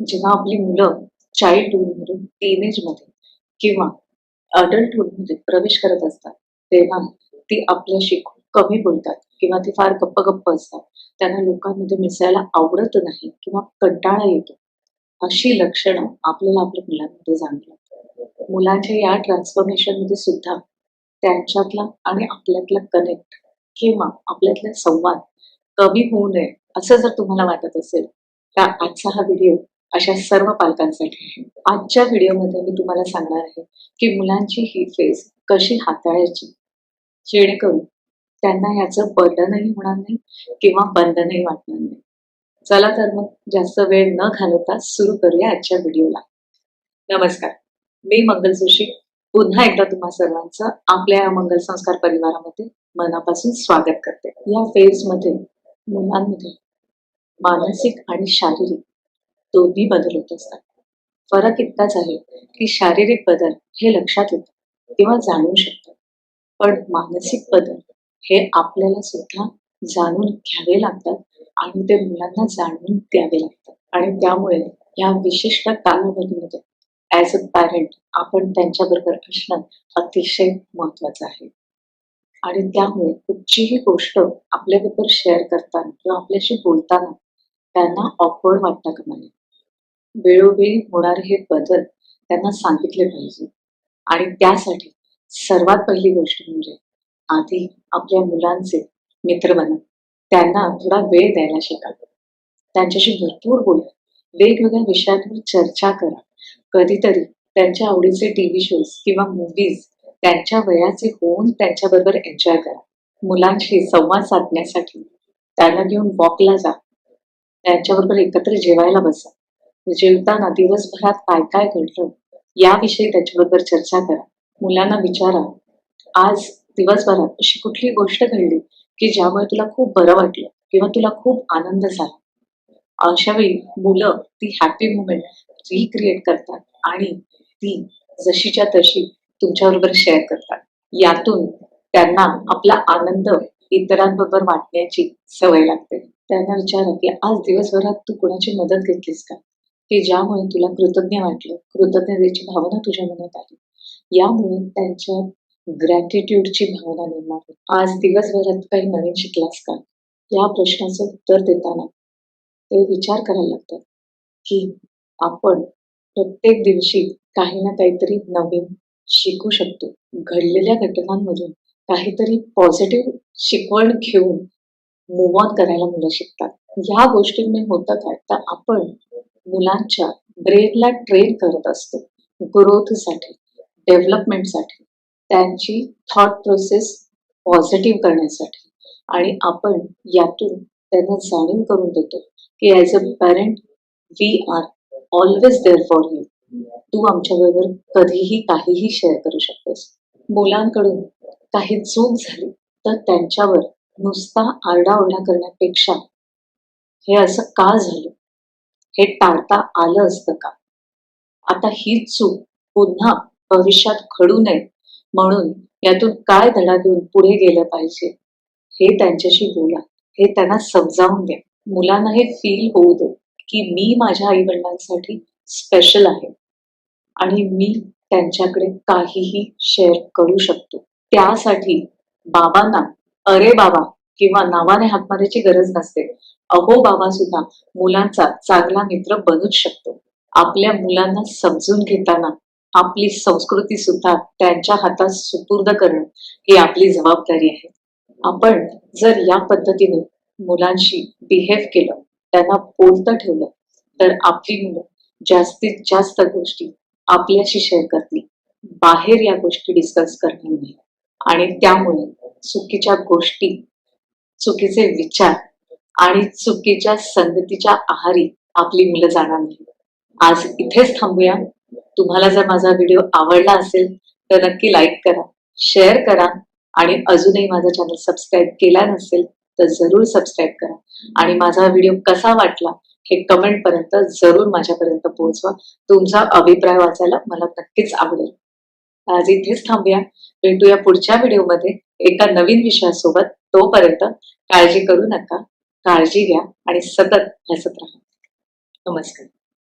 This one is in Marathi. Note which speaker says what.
Speaker 1: जेव्हा आपली मुलं चाइल्डहूडमधून टीनेजमध्ये किंवा अडल्टहूडमध्ये प्रवेश करत असतात तेव्हा ती आपल्याशी खूप कमी बोलतात किंवा ती फार गप्प गप्प असतात. त्यांना लोकांमध्ये मिसळायला आवडत नाही किंवा कंटाळा येतो. अशी लक्षणं आपल्याला आपल्या मुलांमध्ये जाणवतात. मुलांच्या या ट्रान्सफॉर्मेशनमध्ये सुद्धा त्यांच्यातला आणि आपल्यातला कनेक्ट किंवा आपल्यातला संवाद कमी होऊ नये असं जर तुम्हाला वाटत असेल तर आजचा हा व्हिडिओ अशा सर्व पालकांसाठी आहे. आजच्या व्हिडिओमध्ये मी तुम्हाला सांगणार आहे की मुलांची ही फेज कशी हाताळायची जेणेकरून त्यांना याचं बर्डनही होणार नाही किंवा बंधनही वाटणार नाही. चला तर मग जास्त वेळ न घालवता सुरू करूया आजच्या व्हिडिओला. नमस्कार. मी मंगल जोशी. पुन्हा एकदा तुम्हा सर्वांचं आपल्या या मंगल संस्कार परिवारामध्ये मनापासून स्वागत करते. या फेजमध्ये मुलांमध्ये मानसिक आणि शारीरिक दोन्ही बदल होत असतात. फरक इतकाच आहे की शारीरिक बदल हे लक्षात येतं किंवा जाणवू शकतात पण मानसिक बदल हे आपल्याला सुद्धा जाणून घ्यावे लागतात आणि ते मुलांना जाणून द्यावे लागतात. आणि त्यामुळे या विशिष्ट कालावधीमध्ये ॲज अ पॅरेंट आपण त्यांच्याबरोबर असणं अतिशय महत्वाचं आहे. आणि त्यामुळे कुठचीही गोष्ट आपल्याबरोबर शेअर करताना किंवा आपल्याशी बोलताना त्यांना ऑकवर्ड वाटता कामा नये वेळोवेळी होणारे हे बदल त्यांना सांगितले पाहिजे. आणि त्यासाठी सर्वात पहिली गोष्ट म्हणजे आधी आपल्या मुलांचे मित्र बना. त्यांना थोडा वेळ द्यायला शिकावं त्यांच्याशी भरपूर बोला. वेगवेगळ्या विषयांवर चर्चा करा. कधीतरी त्यांच्या आवडीचे टीव्ही शोज किंवा मूवीज त्यांच्या वयाचे होऊन त्यांच्याबरोबर एन्जॉय करा. मुलांशी संवाद साधण्यासाठी त्यांना घेऊन वॉकला जा. त्यांच्याबरोबर एकत्र जेवायला बसा. जेवताना दिवसभरात काय काय घडलं याविषयी त्याच्याबरोबर चर्चा करा. मुलांना विचारा. आज दिवसभरात अशी कुठली गोष्ट घडली की ज्यामुळे तुला खूप बरं वाटलं किंवा तुला खूप आनंद झाला? अशा वेळी मुलं ती हॅपी मुमेंट रिक्रिएट करतात आणि ती जशीच्या तशी तुमच्याबरोबर शेअर करतात. यातून त्यांना आपला आनंद इतरांबरोबर वाटण्याची सवय लागते. त्यांना विचारा की आज दिवसभरात तू कोणाची मदत घेतलीस का? की ज्यामुळे तुला कृतज्ञ वाटलं कृतज्ञतेची भावना तुझ्या मनात आली. यामुळे त्यांच्या ग्रॅटिट्यूडची भावना निर्माण होते. आज दिवसभरात काही नवीन शिकलास का? या प्रश्नाचं उत्तर देताना ते विचार करायला लागतात की आपण प्रत्येक दिवशी काही ना काहीतरी नवीन शिकू शकतो. घडलेल्या घटनांमधून काहीतरी पॉझिटिव्ह शिकवण घेऊन मूव ऑन करायला मुलं शिकतात. ह्या गोष्टींमुळे होतं काय? तर आपण मुलांच्या ब्रेनला ट्रेन करत असतो. ग्रोथसाठी डेव्हलपमेंटसाठी त्यांची थॉट प्रोसेस पॉझिटिव्ह करण्यासाठी. आणि आपण यातून त्यांना जाणीव करून देतो की as a parent we are always there for you तू आमच्याबरोबर कधीही काहीही शेअर करू शकतोस. मुलांकडून काही चूक झाली तर त्यांच्यावर नुसता आरडाओरडा करण्यापेक्षा हे असं का झालं? हे टाळता आलं असतं का? आता ही चूक पुन्हा भविष्यात घडू नये म्हणून यातून काय धडा घेऊन पुढे गेलं पाहिजे? हे त्यांच्याशी बोला. हे त्यांना समजावून द्या. मुलांना हे फील होऊ दे की मी माझ्या आई वडिलांसाठी स्पेशल आहे आणि मी त्यांच्याकडे काहीही शेअर करू शकतो. त्यासाठी बाबांना अरे बाबा किंवा नावाने हात मारायची गरज नसते. अहो बाबा सुद्धा मुलांचा चांगला मित्र बनूच शकतो. आपल्या मुलांना समजून घेताना आपली संस्कृती सुद्धा त्यांच्या हातात सुपूर्द करणं ही आपली जबाबदारी आहे. आपण जर या पद्धतीने मुलांशी बिहेव केलं त्यांना बोलतं ठेवलं तर आपली मुलं जास्तीत जास्त गोष्टी आपल्याशी शेअर करतील. बाहेर या गोष्टी डिस्कस करणार नाही. आणि त्यामुळे चुकीच्या गोष्टी चुकीचे विचार आणि चुकीच्या संगतीच्या आहारी आपली मुलं जाणार नाही आज इथेच थांबूया. तुम्हाला जर माझा व्हिडिओ आवडला असेल तर नक्की लाईक करा शेअर करा आणि अजूनही माझा चॅनल सबस्क्राईब केला नसेल तर जरूर सबस्क्राईब करा. आणि माझा व्हिडिओ कसा वाटला हे कमेंट पर्यंत जरूर माझ्यापर्यंत पोहोचवा. तुमचा अभिप्राय वाचायला मला नक्कीच आवडेल. आज इथेच थांबूया. भेटूया पुढच्या व्हिडिओमध्ये एका नवीन विषयासोबत. तोपर्यंत काळजी करू नका काळजी घ्या आणि सतत हसत राहा. नमस्कार.